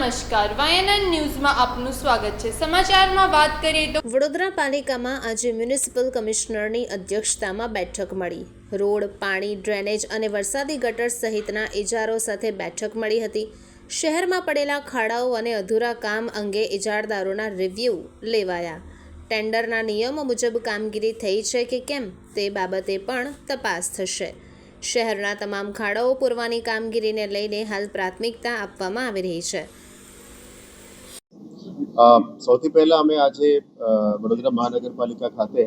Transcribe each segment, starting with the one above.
નમસ્કાર. વાયનન ન્યૂઝમાં આપનું સ્વાગત છે. સમાચારમાં વાત કરીએ તો વડોદરા પાલિકામાં આજે મ્યુનિસિપલ કમિશનરની અધ્યક્ષતામાં બેઠક મળી. રોડ, પાણી, ડ્રેનેજ અને વરસાદી ગટર સહિતના ઇજારો સાથે બેઠક મળી હતી. શહેરમાં પડેલા ખાડાઓ અને અધૂરા કામ અંગે ઇજારદારોના રિવ્યૂ લેવાયા. ટેન્ડરના નિયમો મુજબ કામગીરી થઈ છે કે કેમ તે બાબતે પણ તપાસ થશે. શહેરના તમામ ખાડાઓ પૂરવાની કામગીરીને લઈને હાલ પ્રાથમિકતા આપવામાં આવી રહી છે. સૌથી પહેલા અમે આજે વડોદરા મહાનગરપાલિકા ખાતે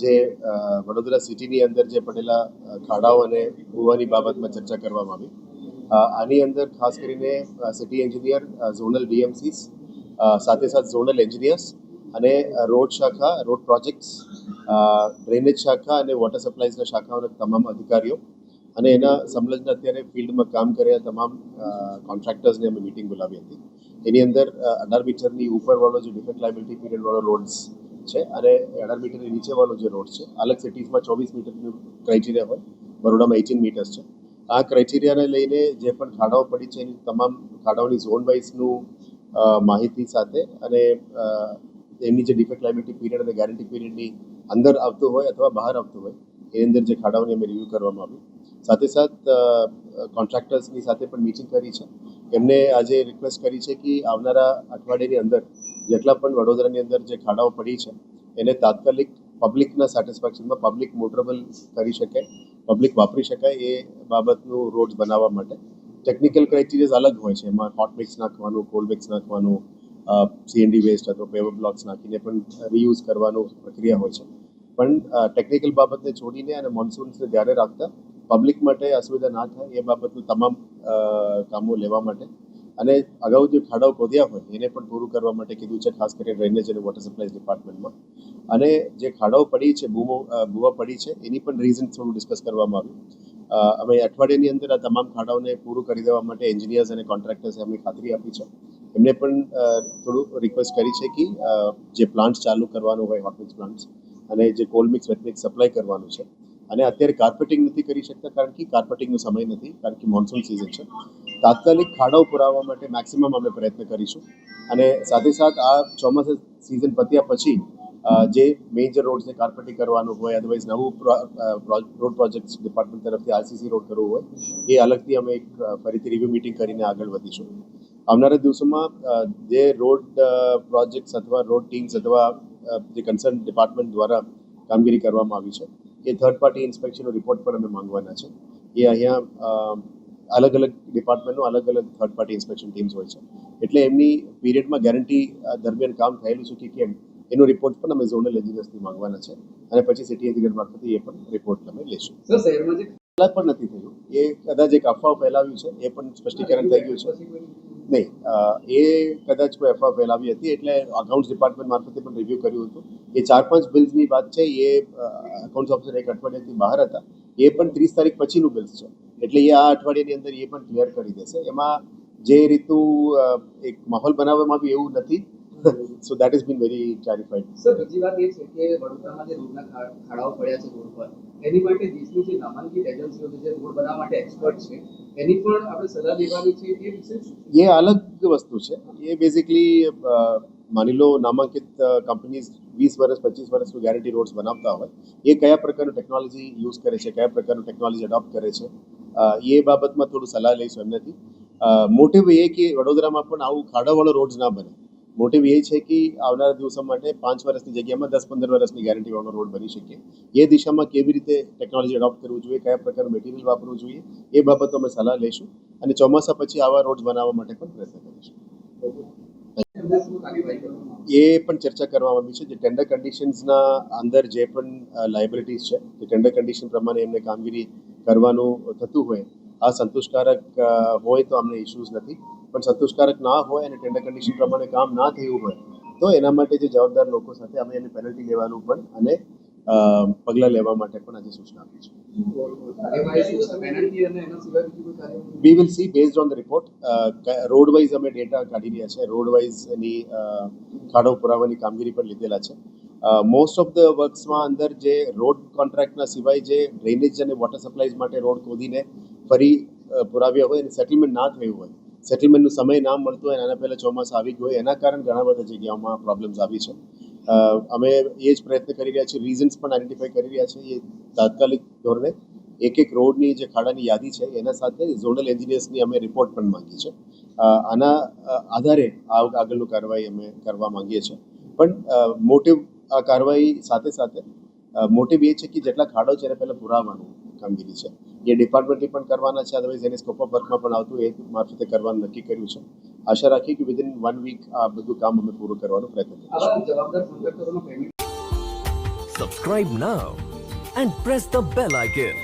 જે વડોદરા સિટીની અંદર જે પડેલા ખાડાઓ અને કૂવાની બાબતમાં ચર્ચા કરવામાં આવી. આની અંદર ખાસ કરીને સિટી એન્જિનિયર ઝોનલ ડીએમસીસ સાથે સાથે ઝોનલ એન્જિનિયર્સ અને રોડ શાખા, રોડ પ્રોજેક્ટ્સ ડ્રેનેજ શાખા અને વોટર સપ્લાયઝના શાખાઓના તમામ અધિકારીઓ અને એના સંલગ્ન અત્યારે ફિલ્ડમાં કામ કર્યા તમામ કોન્ટ્રાક્ટર્સને અમે મિટિંગ બોલાવી હતી. એની અંદર અઢાર મીટરની ઉપરવાળો જે ડિફેક્ટ લાયબિલિટી પીરિયડવાળો રોડ્સ છે અને અઢાર મીટરની નીચેવાળો જે રોડ છે, અલગ સિટીઝમાં ચોવીસ મીટરનું ક્રાઇટેરિયા હોય, બરોડામાં એટીન મીટર્સ છે. આ ક્રાઇટેરિયાને લઈને જે પણ ખાડાઓ પડી છે, એની તમામ ખાડાઓની ઝોન વાઇઝનું માહિતી સાથે અને એની જે ડિફેક્ટ લાયબિલિટી પીરિયડ અને ગેરંટી પીરિયડની અંદર આવતું હોય અથવા બહાર આવતું હોય, એની અંદર જે ખાડાઓની અમે રિવ્યૂ કરવામાં આવ્યું સાથે સાથ કોન્ટ્રાક્ટર્સની સાથે પણ મીટિંગ કરી છે. એમને આજે રિક્વેસ્ટ કરી છે કે આવનારા અઠવાડિયાની અંદર જેટલા પણ વડોદરાની અંદર જે ખાડાઓ પડી છે, એને તાત્કાલિક પબ્લિકના સેટિસ્ફેક્શનમાં પબ્લિક મોટરેબલ કરી શકે પબ્લિક વાપરી શકાય એ બાબતનું રોડ બનાવવા માટે. ટેકનિકલ ક્રાઇટેરિયાઝ અલગ હોય છે. એમાં હોટ મિક્સ નાખવાનું કોલ્ડ મિક્સ નાખવાનું સીએનડી વેસ્ટ અથવા પેવર બ્લોક્સ નાખીને પણ રીયુઝ કરવાનું પ્રક્રિયા હોય છે. પણ ટેકનિકલ બાબતને છોડીને અને મોન્સૂન્સને ધ્યાને રાખતા પબ્લિક માટે અસુવિધા ના થાય એ બાબતનું તમામ કામો લેવા માટે. અને અગાઉ જે ખાડાઓ ખોદ્યા હોય એને પણ પૂરું કરવા માટે કીધું છે, ખાસ કરીને ડ્રેનેજ અને વોટર સપ્લાય ડિપાર્ટમેન્ટમાં અને જે ખાડાઓ પડી છે, બૂમો બૂવા પડી છે, એની પણ રીઝન થોડું ડિસ્કસ કરવામાં આવ્યું. અમે અઠવાડિયાની અંદર આ તમામ ખાડાઓને પૂરું કરી દેવા માટે એન્જિનિયર્સ અને કોન્ટ્રાક્ટર્સે અમને ખાતરી આપી છે. એમને પણ થોડું રિક્વેસ્ટ કરી છે કે જે પ્લાન્ટ ચાલુ કરવાનું હોય હોટમિક્સ પ્લાન્ટ્સ અને જે કોલમિક્સ વેટમિક્સ સપ્લાય કરવાનું છે અને અત્યારે કાર્પેટિંગ નથી કરી શકતા, કારણ કે કાર્પેટિંગનો સમય નથી, કારણ કે મોન્સૂન સિઝન છે. તાત્કાલિક ખાડાઓ પુરાવવા માટે મેક્સિમમ અમે પ્રયત્ન કરીશું. અને સાથે સાથ આ ચોમાસા સિઝન પત્યા પછી જે મેજર રોડ્સને કાર્પેટિંગ કરવાનું હોય અદરવાઇઝ નવું રોડ પ્રોજેક્ટ ડિપાર્ટમેન્ટ તરફથી આરસીસી રોડ કરવું હોય, એ અલગથી અમે એક ફરીથી રિવ્યુ મિટિંગ કરીને આગળ વધીશું. આવનારા દિવસોમાં જે રોડ પ્રોજેક્ટ્સ અથવા રોડ ટીમ્સ અથવા જે કન્સર્ન ડિપાર્ટમેન્ટ દ્વારા કામગીરી કરવામાં આવી છે એ થર્ડ પાર્ટી ઇન્સ્પેક્શનનો રિપોર્ટ પણ અમે માંગવાના છે. એ અહીંયા અલગ અલગ ડિપાર્ટમેન્ટનું અલગ અલગ થર્ડ પાર્ટી ઇન્સ્પેક્શન ટીમ્સ હોય છે. એટલે એમની પીરિયડમાં ગેરંટી દરમિયાન કામ થયેલું છે કે કેમ એનો રિપોર્ટ પણ અમે ઝોનલ એન્જિનિયર્સથી માંગવાના છે. અને પછી સિટી એન્જિનિયર મારફતે એ પણ રિપોર્ટ અમે શહેરમાં પણ નથી થયું. એ કદાચ એક અફવા ફેલાવ્યું છે એ પણ સ્પષ્ટીકરણ થઈ ગયું છે. નહીં એ કદાચ કોઈ અફવા ફેલાવી હતી, એટલે અકાઉન્ટ્સ ડિપાર્ટમેન્ટ મારફતે પણ રિવ્યૂ કર્યું હતું. એ ચાર પાંચ બિલ્સની વાત છે, એ અકાઉન્ટ્સ ઓફિસર એક અઠવાડિયાથી બહાર હતા. એ પણ ત્રીસ તારીખ પછીનું બિલ્સ છે. એટલે એ આ અઠવાડિયાની અંદર એ પણ ક્લિયર કરી દેશે. એમાં જે રીતનું એક માહોલ બનાવવામાં આવ્યું એવું નથી. So that is been very clarified sir બીજી વાત એ છે કે વડોદરામાં જે રોડના ખાડાઓ પડ્યા છે રોડ પર, એની માટે દેશની જે નામાંકિત એજન્સીઓ જે રોડ બનાવવા માટે એક્સપર્ટ છે એની પણ આપણે સલાહ લેવાની છે એ વિશે એ અલગ વસ્તુ છે. એ બેઝિકલી માની લો નામાંકિત કંપનીઝ વીસ વર્ષ, પચીસ વર્ષનું ગેરંટી રોડ્સ બનાવતા હોય, એ કયા પ્રકારનું ટેકનોલોજી યુઝ કરે છે, કયા પ્રકારનું ટેકનોલોજી એડોપ્ટ કરે છે એ બાબતમાં થોડું સલાહ લઈશું એમનેથી. મોટિવ એ કે વડોદરામાં પણ આવું ખાડાવાળો રોડ્સ ના બને. મોટિવ એ છે કે આવનારા દિવસો માટે પાંચ વર્ષની જગ્યામાં દસ પંદર વર્ષની ગેરંટીવાળો રોડ બની શકે એ દિશામાં કેવી રીતે ટેકનોલોજી અડોપ્ટ કરવું જોઈએ, કયા પ્રકારનું મટીરિયલ વાપરવું જોઈએ, એ બાબતો અમે સલાહ લઈશું અને ચોમાસા પછી આવા રોડ બનાવવા માટે પણ પ્રયત્ન કરીશું? એ પણ ચર્ચા કરવામાં આવી છે જે ટેન્ડર કન્ડિશન્સના અંદર જે પણ લાયબિલિટીઝ છે જે ટેન્ડર કન્ડિશન પ્રમાણે એમને કામગીરી કરવાનું થતું હોય, આ સંતોષકારક હોય તો અમને ઇશ્યુઝ નથી પણ સંતોષકારક ના હોય અને ટેન્ડર કન્ડિશન પ્રમાણે કામ ના થયું હોય, તો એના માટે જે જવાબદાર લોકો સાથે અમે એની પેનલ્ટી લેવાનું પણ અને પગલાં લેવા માટે પણ આજે સૂચના આપી છે. We will see based on the report road wise અમે ડેટા કાઢી રહ્યા છે. રોડ વાઇઝ એની ખાડો પુરાવાની કામગીરી પણ લીધેલા છે. મોસ્ટ ઓફ ધ વર્ક્સમાં અંદર જે રોડ કોન્ટ્રાક્ટના સિવાય જે ડ્રેનેજ અને વોટર સપ્લાયઝ માટે રોડ ખોદીને ફરી પુરાવ્યા હોય અને સેટલમેન્ટ ના થયું હોય સેટલમેન્ટનો સમય ના મળતો હોય આના પહેલાં ચોમાસા આવી ગયું હોય, એના કારણે ઘણા બધા જગ્યાઓમાં પ્રોબ્લેમ્સ આવી છે. અમે એ જ પ્રયત્ન કરી રહ્યા છીએ રીઝન્સ પણ આઈડેન્ટિફાઈ કરી રહ્યા છીએ, એ તાત્કાલિક ધોરણે એક એક રોડની જે ખાડાની યાદી છે, એના સાથે ઝોનલ એન્જિનિયર્સની અમે રિપોર્ટ પણ માંગી છે. આના આધારે આગળનું કાર્યવાહી અમે કરવા માંગીએ છીએ. પણ મોટિવ આ કાર્યવાહી સાથે સાથે મોટિવ એ છે કે જેટલા ખાડો છે, એને પહેલાં પુરાવાનું કામગીરી છે. જે ડિપાર્ટમેન્ટથી પણ કરવાના છે અદરવાઇઝ એને સ્કોપ ઓફ વર્કમાં પણ આવતું એ મારફતે કરવાનું નક્કી કર્યું છે. આશા રાખીએ કે વિધિન વન વીક આ બધું કામ અમે પૂરું કરવાનો પ્રયત્ન કરીશું. આવા and press the Subscribe now and press the bell icon.